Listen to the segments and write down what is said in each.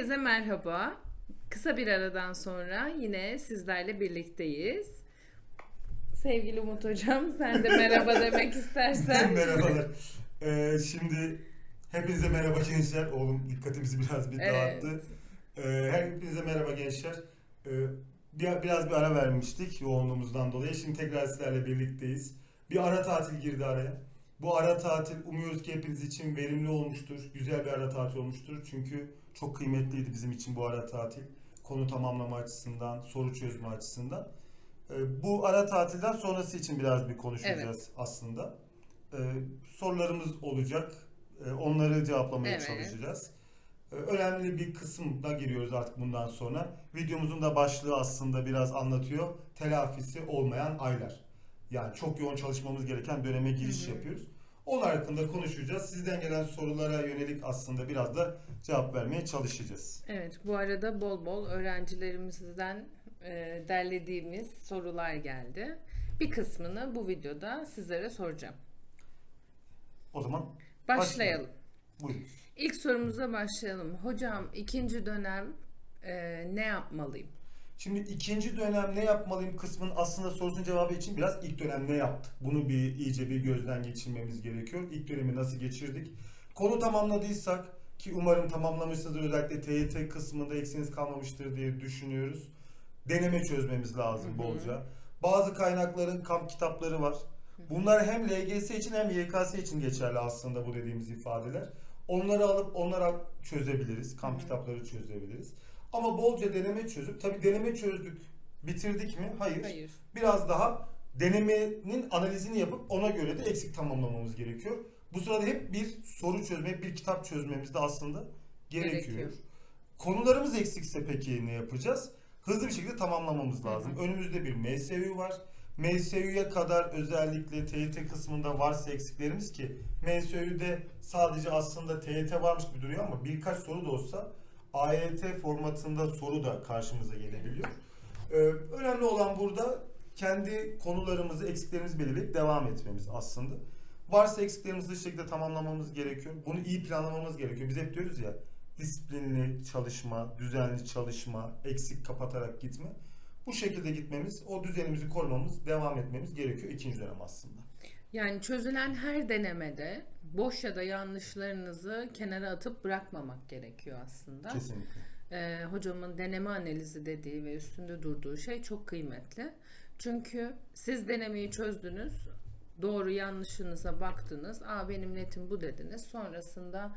Herkese merhaba. Kısa bir aradan sonra yine sizlerle birlikteyiz. Sevgili Umut Hocam sen de merhaba demek istersen. Merhabalar. Ee, şimdi hepinize merhaba gençler. Oğlum dikkatimizi biraz bir Evet. dağıttı. Ee, hepinize merhaba gençler. Ee, bir, biraz bir ara vermiştik yoğunluğumuzdan dolayı. Şimdi tekrar sizlerle birlikteyiz. Bir ara tatil girdi araya. Bu ara tatil umuyoruz ki hepiniz için verimli olmuştur. Güzel bir ara tatil olmuştur. Çünkü çok kıymetliydi bizim için bu ara tatil. Konu tamamlama açısından, soru çözme açısından. Ee, bu ara tatilden sonrası için biraz bir konuşacağız aslında. Ee, sorularımız olacak. Ee, onları cevaplamaya Evet. çalışacağız. Önemli bir kısımda giriyoruz artık bundan sonra. Videomuzun da başlığı aslında biraz anlatıyor. Telafisi olmayan aylar. Yani çok yoğun çalışmamız gereken döneme giriş Hı hı. yapıyoruz. Onun hakkında konuşacağız. Sizden gelen sorulara yönelik aslında biraz da cevap vermeye çalışacağız. Evet bu arada bol bol öğrencilerimizden e, derlediğimiz sorular geldi. Bir kısmını bu videoda sizlere soracağım. O zaman Başlayalım. buyurun. İlk sorumuza başlayalım. Hocam ikinci dönem e, ne yapmalıyım? Şimdi ikinci dönem ne yapmalıyım kısmının aslında sorusunun cevabı için biraz ilk dönem ne yaptık? Bunu bir iyice bir gözden geçirmemiz gerekiyor. İlk dönemi nasıl geçirdik? Konu tamamladıysak ki umarım tamamlamışsınızdır özellikle TYT kısmında eksiniz kalmamıştır diye düşünüyoruz. Deneme çözmemiz lazım bolca. Bazı kaynakların kamp kitapları var. Bunlar hem LGS için hem YKS için geçerli aslında bu dediğimiz ifadeler. Onları alıp onlara çözebiliriz. Kamp kitapları çözebiliriz. Ama bolca deneme çözüp tabii deneme çözdük. Bitirdik mi? Hayır. Hayır. Biraz daha denemenin analizini yapıp ona göre de eksik tamamlamamız gerekiyor. Bu sırada hep bir soru çözme, hep bir kitap çözmemiz de aslında gerekiyor. Gerekiyor. Konularımız eksikse peki ne yapacağız? Hızlı bir şekilde tamamlamamız Hı hı. lazım. Önümüzde bir MSÜ var. MSÜ'ye kadar özellikle TYT kısmında varsa eksiklerimiz ki MSÜ'de sadece aslında TYT varmış gibi duruyor ama birkaç soru da olsa AYT formatında soru da karşımıza gelebiliyor. Ee, önemli olan burada kendi konularımızı, eksiklerimizi belirleyip devam etmemiz aslında. Varsa eksiklerimizi şekilde tamamlamamız gerekiyor. Bunu iyi planlamamız gerekiyor. Biz hep diyoruz ya disiplinli çalışma, düzenli çalışma, eksik kapatarak gitme. Bu şekilde gitmemiz, o düzenimizi korumamız, devam etmemiz gerekiyor ikinci dönem aslında. Yani çözülen her denemede boş ya da yanlışlarınızı kenara atıp bırakmamak gerekiyor aslında. Kesinlikle. Ee, hocamın deneme analizi dediği ve üstünde durduğu şey çok kıymetli. Çünkü siz denemeyi çözdünüz, doğru yanlışınıza baktınız, aa benim netim bu dediniz. Sonrasında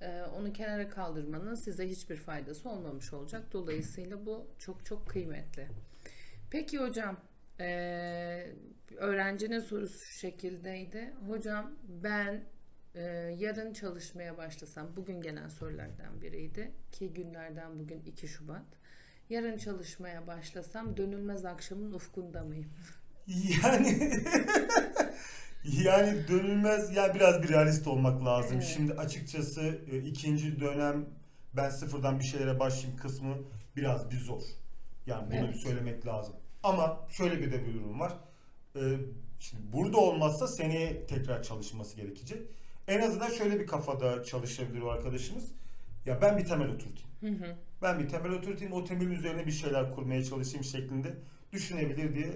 e, onu kenara kaldırmanın size hiçbir faydası olmamış olacak. Dolayısıyla bu çok çok kıymetli. Peki hocam, e, öğrencinin sorusu şu şekildeydi. Hocam ben ee, yarın çalışmaya başlasam, bugün gelen sorulardan biriydi ki günlerden bugün 2 Şubat. Yarın çalışmaya başlasam dönülmez akşamın ufkunda mıyım? Yani yani dönülmez ya biraz bir realist olmak lazım. Evet. Şimdi açıkçası e, ikinci dönem ben sıfırdan bir şeylere başlayayım kısmı biraz bir zor. Yani bunu Evet. bir söylemek lazım. Ama şöyle bir de bir durum var. E, Şimdi burada olmazsa seneye tekrar çalışması gerekecek. En azından şöyle bir kafada çalışabilir o arkadaşımız. Ya ben bir temel oturtayım. Hı hı. Ben bir temel oturtayım, o temelin üzerine bir şeyler kurmaya çalışayım şeklinde düşünebilir diye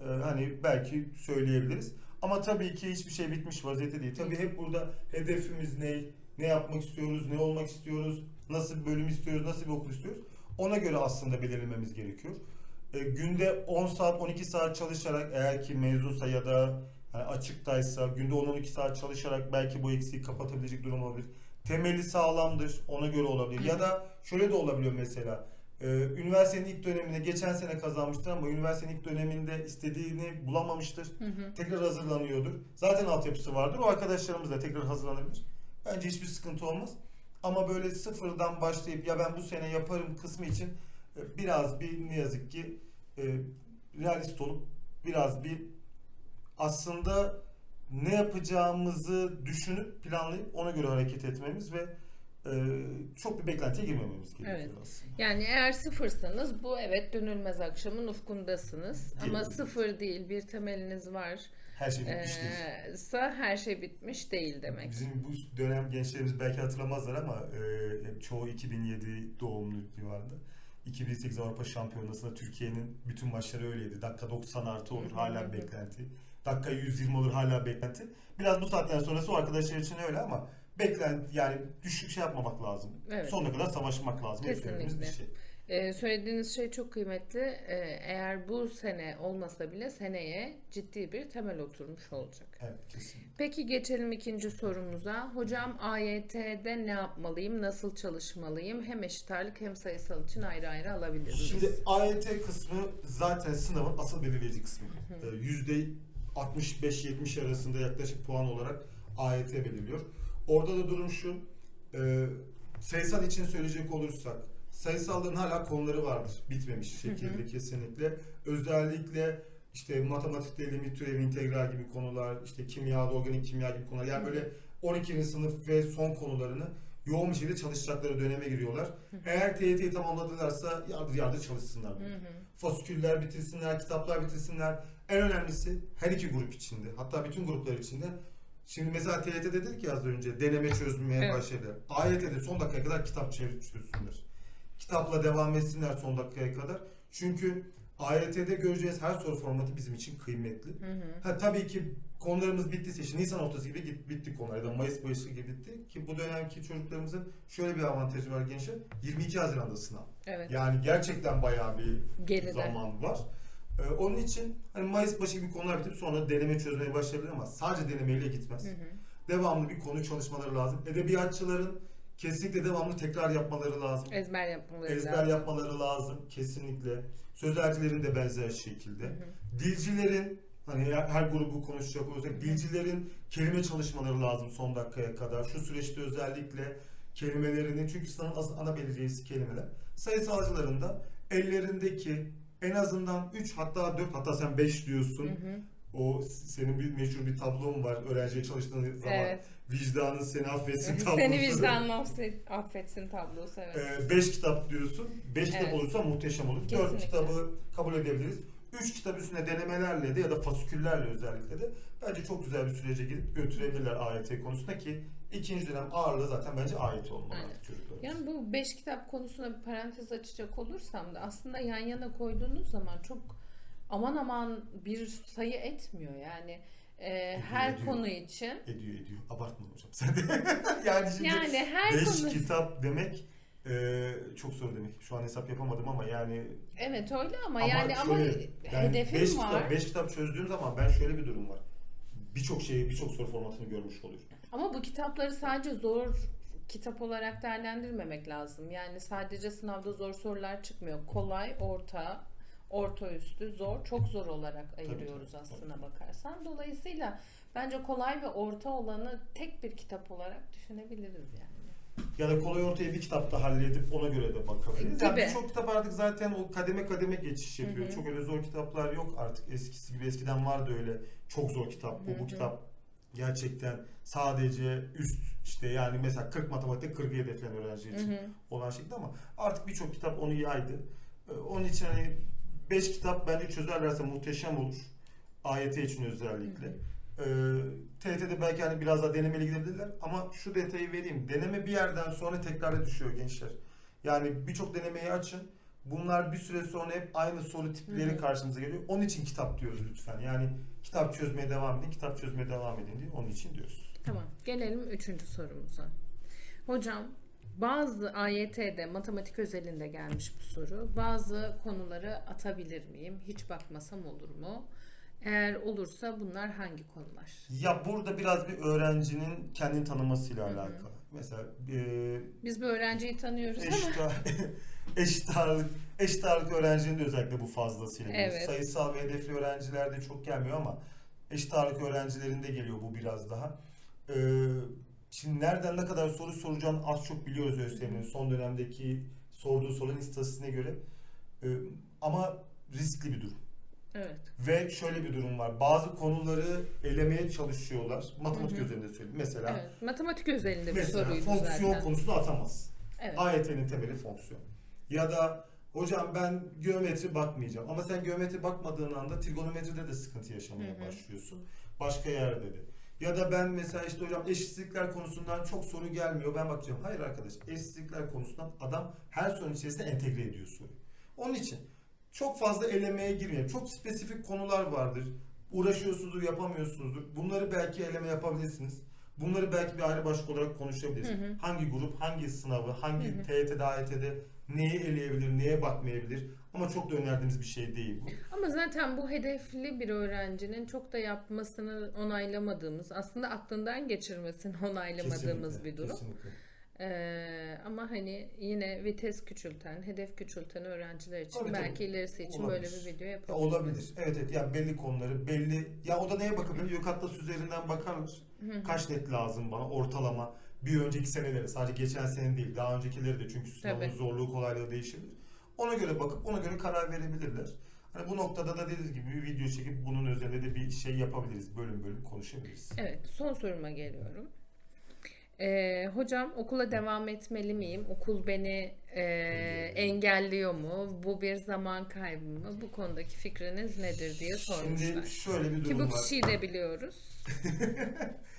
e, hani belki söyleyebiliriz. Ama tabii ki hiçbir şey bitmiş vaziyette değil. Tabii hep burada hedefimiz ne, ne yapmak istiyoruz, ne olmak istiyoruz, nasıl bir bölüm istiyoruz, nasıl bir okul istiyoruz. Ona göre aslında belirlememiz gerekiyor. E, günde 10 saat, 12 saat çalışarak eğer ki mezunsa ya da hani açıktaysa günde 10-12 saat çalışarak belki bu eksiği kapatabilecek durum olabilir. Temeli sağlamdır, ona göre olabilir. Ya da şöyle de olabiliyor mesela. Ee, üniversitenin ilk döneminde geçen sene kazanmıştır ama üniversitenin ilk döneminde istediğini bulamamıştır. Hı hı. Tekrar hazırlanıyordur. Zaten altyapısı vardır. O arkadaşlarımız da tekrar hazırlanabilir. Bence hiçbir sıkıntı olmaz. Ama böyle sıfırdan başlayıp ya ben bu sene yaparım kısmı için e, biraz bir ne yazık ki e, realist olup biraz bir aslında ne yapacağımızı düşünüp planlayıp ona göre hareket etmemiz ve e, çok bir beklentiye girmememiz gerekiyor Evet. aslında. Yani eğer sıfırsanız bu evet dönülmez akşamın ufkundasınız. Ama Diyebiliriz. sıfır değil bir temeliniz var. Her şey bitmiş değil. Ee, sa her şey bitmiş değil demek. Bizim bu dönem gençlerimiz belki hatırlamazlar ama e, çoğu 2007 doğumlu civarında. 2008 Avrupa Şampiyonası'nda Türkiye'nin bütün maçları öyleydi. Dakika 90 artı olur hala beklenti. Dakika 120 olur hala beklenti. Biraz bu saatten sonrası o arkadaşlar için öyle ama beklenti yani düşük şey yapmamak lazım. Evet. Sonuna kadar savaşmak lazım. Söylediğimiz bir Kesinlikle. şey. Ee, söylediğiniz şey çok kıymetli. Ee, eğer bu sene olmasa bile seneye ciddi bir temel oturmuş olacak. Evet kesinlikle. Peki geçelim ikinci sorumuza. Hocam AYT'de ne yapmalıyım, nasıl çalışmalıyım? Hem eşit ağırlık hem sayısal için ayrı ayrı alabiliriz. Şimdi AYT kısmı zaten sınavın asıl belirleyici kısmı. Ee, Yüzde 65-70 arasında yaklaşık puan olarak AYT belirliyor. Orada da durum şu. e, sayısal için söyleyecek olursak sayısalların hala konuları vardır. Bitmemiş şekilde kesinlikle. Özellikle işte matematikte limit türevi integral gibi konular, işte kimyada organik kimya gibi konular. Yani böyle 12. sınıf ve son konularını yoğun bir şekilde çalışacakları döneme giriyorlar. Eğer TYT'yi tamamladılarsa yardır yardır çalışsınlar. Hı hı. Fasiküller bitirsinler, kitaplar bitirsinler. En önemlisi her iki grup içinde, hatta bütün gruplar içinde. Şimdi mesela TYT dedik ya az önce deneme çözmeye Evet. başladı. AYT'de son dakikaya kadar kitap çözsünler. Kitapla devam etsinler son dakikaya kadar. Çünkü AYT'de göreceğiz her soru formatı bizim için kıymetli. Hı hı. Ha, tabii ki konularımız bittiyse işte Nisan ortası gibi git, bitti konular ya da Mayıs başı gibi bitti ki bu dönemki çocuklarımızın şöyle bir avantajı var gençler 22 Haziran'da sınav. Evet. Yani gerçekten bayağı bir Geride. zaman var. Ee, onun için hani Mayıs başı gibi konular bitip sonra deneme çözmeye başlayabilir ama sadece denemeyle gitmez. Hı hı. Devamlı bir konu çalışmaları lazım. Edebiyatçıların kesinlikle devamlı tekrar yapmaları lazım. Ezber yapmaları Ezber lazım. yapmaları lazım kesinlikle. Sözelcilerin de benzer şekilde. Dilcilerin hani her, her grubu konuşacak olursak dilcilerin kelime çalışmaları lazım son dakikaya kadar. Şu süreçte özellikle kelimelerini çünkü sınavın ana belirleyicisi kelimeler. Sayısalcıların da ellerindeki en azından 3 hatta 4 hatta sen 5 diyorsun. Hı hı. O senin bir meşhur bir tablon var öğrenciye çalıştığın zaman. Evet. Vicdanın seni affetsin tablosu. Seni vicdanın affet, affetsin tablosu evet. 5 kitap diyorsun. 5 kitap Evet. olursa muhteşem olur. 4 Kesinlikle. kitabı kabul edebiliriz. 3 kitap üstüne denemelerle de ya da fasiküllerle özellikle de bence çok güzel bir sürece gidip götürebilirler AYT konusunda ki ikinci dönem ağırlığı zaten bence AYT olmalı artık çocuklar. Yani bu beş kitap konusuna bir parantez açacak olursam da aslında yan yana koyduğunuz zaman çok aman aman bir sayı etmiyor yani e, her ediyor. konu için. Ediyor ediyor. Abartma hocam sen de. yani şimdi Yani her 5 konu kitap demek e, çok zor demek. Şu an hesap yapamadım ama yani evet öyle ama, Ama yani ama şöyle, yani hedefim beş var. Kitap, 5 kitap çözdüğüm zaman ben şöyle bir durum var. Birçok şeyi, birçok soru formatını görmüş oluyorum. Ama bu kitapları sadece zor kitap olarak değerlendirmemek lazım. Yani sadece sınavda zor sorular çıkmıyor. Kolay, orta, orta üstü, zor, çok zor olarak ayırıyoruz tabii, aslına bakarsan. Dolayısıyla bence kolay ve orta olanı tek bir kitap olarak düşünebiliriz yani. Ya da kolay ortaya bir kitapta halledip ona göre de bakabiliriz. Yani Gibi. birçok kitap artık zaten o kademe kademe geçiş yapıyor. Hı hı. Çok öyle zor kitaplar yok artık eskisi gibi. Eskiden vardı öyle çok zor kitap. Bu, Hı bu hı. kitap gerçekten sadece üst işte yani mesela 40 matematik 40'ı hedefleyen öğrenci için Hı hı. olan şekilde ama artık birçok kitap onu yaydı. Ee, Onun için hani 5 kitap bence çözerlerse muhteşem olur. AYT için özellikle. Ee, TYT'de belki hani biraz daha denemeli gidebilirler ama şu detayı vereyim. Deneme bir yerden sonra tekrara düşüyor gençler. Yani birçok denemeyi açın. Bunlar bir süre sonra hep aynı soru tipleri Hı karşımıza geliyor. Onun için kitap diyoruz lütfen. Yani kitap çözmeye devam edin, kitap çözmeye devam edin diye onun için diyoruz. Tamam. Gelelim üçüncü sorumuza. Hocam bazı AYT'de matematik özelinde gelmiş bu soru. Bazı konuları atabilir miyim? Hiç bakmasam olur mu? Eğer olursa bunlar hangi konular? Ya burada biraz bir öğrencinin kendini tanımasıyla alakalı. Mesela e, Biz bu öğrenciyi tanıyoruz ama eşit, ağ- eşit ağırlık eşit ağırlık öğrencinin de özellikle bu fazlasıyla. Evet. Sayısal ve hedefli öğrencilerde çok gelmiyor ama eşit ağırlık öğrencilerinde geliyor bu biraz daha. Ee, şimdi nereden ne kadar soru soracağını az çok biliyoruz ÖSYM'nin son dönemdeki sorduğu soruların istatistiğine göre. Ee, ama riskli bir durum. evet. Ve şöyle bir durum var. Bazı konuları elemeye çalışıyorlar. Matematik üzerinde söyleyeyim. Mesela Evet. Matematik özelinde bir mesela soruydu fonksiyon zaten. konusunu atamaz. Evet. AYT'nin temeli fonksiyon. Ya da hocam ben geometri bakmayacağım. Ama sen geometri bakmadığın anda trigonometride de sıkıntı yaşamaya Hı hı. başlıyorsun. başka yerde de. Ya da ben mesela işte hocam eşitsizlikler konusundan çok soru gelmiyor. Ben bakacağım. Hayır arkadaş eşitsizlikler konusundan adam her sorunun içerisinde entegre ediyor soruyu. Onun için çok fazla elemeye girmeyelim. Çok spesifik konular vardır. Uğraşıyorsunuzdur, yapamıyorsunuzdur. Bunları belki eleme yapabilirsiniz. Bunları belki bir ayrı başlık olarak konuşabiliriz. Hı hı. Hangi grup, hangi sınavı, hangi Hı hı. TYT'de, AYT'de neyi eleyebilir, neye bakmayabilir. Ama çok da önerdiğimiz bir şey değil bu. Ama zaten bu hedefli bir öğrencinin çok da yapmasını onaylamadığımız, aslında aklından geçirmesini onaylamadığımız Kesinlikle, bir durum. Kesinlikle. Ee, ama hani yine vites küçülten, hedef küçülten öğrenciler için Tabii, belki tabii. ilerisi için Olabilir. böyle bir video Ya yapabiliriz. olabilir. Evet evet. Ya belli konuları, belli. Ya o da neye bakabilir? Yok Atlas üzerinden bakarlar. Kaç net lazım bana ortalama? Bir önceki senelere, sadece geçen sene değil, daha öncekileri de çünkü sınavın Tabii. zorluğu kolaylığı değişebilir. Ona göre bakıp ona göre karar verebilirler. Hani bu noktada da dediğiniz gibi bir video çekip bunun üzerinde de bir şey yapabiliriz. Bölüm bölüm konuşabiliriz. Evet, son soruma geliyorum. Ee, hocam okula devam etmeli miyim? Okul beni e, engelliyor mu? Bu bir zaman kaybı mı? Bu konudaki fikriniz nedir diye sormuşlar. Şimdi şöyle bir Ki durum bu var. kişiyi de biliyoruz.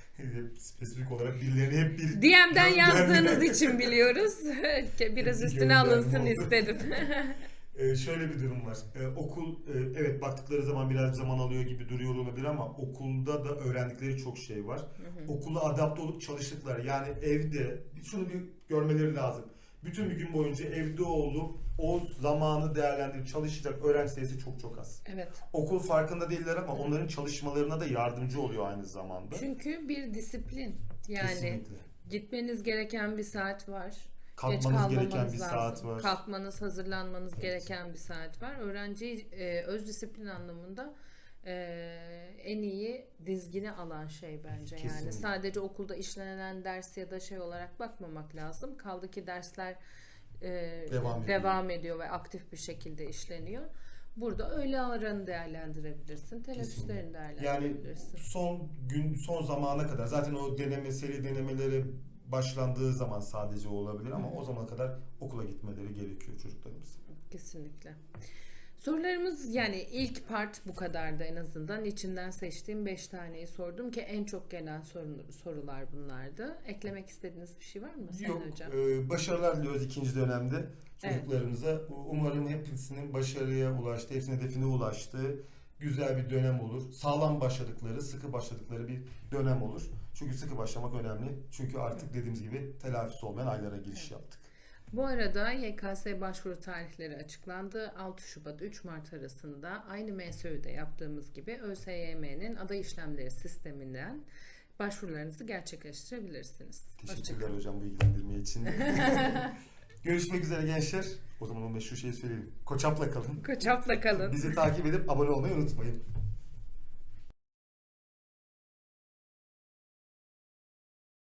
Spesifik olarak birilerini hep bir DM'den yazdığınız için biliyoruz. Biraz Bir üstüne alınsın istedim. Ee, şöyle bir durum var. Ee, okul e, evet baktıkları zaman biraz zaman alıyor gibi duruyor olabilir ama okulda da öğrendikleri çok şey var. Okula adapte olup çalıştıkları yani evde şunu bir görmeleri lazım. Bütün bir gün boyunca evde olup o zamanı değerlendirip çalışacak öğrenci sayısı çok çok az. evet. Okul farkında değiller ama onların çalışmalarına da yardımcı oluyor aynı zamanda. Çünkü bir disiplin. Yani Kesinlikle. gitmeniz gereken bir saat var. Geç Kalkmanız gereken kalmamanız bir lazım. saat var. Kalkmanız, hazırlanmanız Evet. gereken bir saat var. Öğrenciyi e, öz disiplin anlamında e, en iyi dizgini alan şey bence yani. Kesinlikle. Sadece okulda işlenen ders ya da şey olarak bakmamak lazım. Kaldı ki dersler e, Devam ediyor. devam ediyor ve aktif bir şekilde işleniyor. Burada öğle aranı değerlendirebilirsin, teneffüslerini Yani değerlendirebilirsin. son gün son zamana kadar zaten o deneme seri denemeleri başlandığı zaman sadece olabilir ama o zamana kadar okula gitmeleri gerekiyor çocuklarımızın. Kesinlikle. Sorularımız yani ilk part bu kadardı en azından. İçinden seçtiğim 5 taneyi sordum ki en çok gelen sorun, sorular bunlardı. Eklemek istediğiniz bir şey var mı Sayın Yok, Hocam? e, başarılar diliyoruz ikinci dönemde çocuklarımıza. Umarım hepsinin başarıya ulaştığı, hepsinin hedefine ulaştığı güzel bir dönem olur. Sağlam başladıkları, sıkı başladıkları bir dönem olur. Çünkü sıkı başlamak önemli. Çünkü artık dediğimiz gibi telafisi olmayan aylara giriş yaptık. Bu arada YKS başvuru tarihleri açıklandı. 6 Şubat 3 Mart arasında aynı MSÜ'de yaptığımız gibi ÖSYM'nin aday işlemleri sisteminden başvurularınızı gerçekleştirebilirsiniz. Teşekkürler hocam bu ilgilendirme için. Görüşmek üzere gençler. O zaman o meşhur şeyi söyleyeyim. Koçapla kalın. Koçapla kalın. Bizi takip edip abone olmayı unutmayın.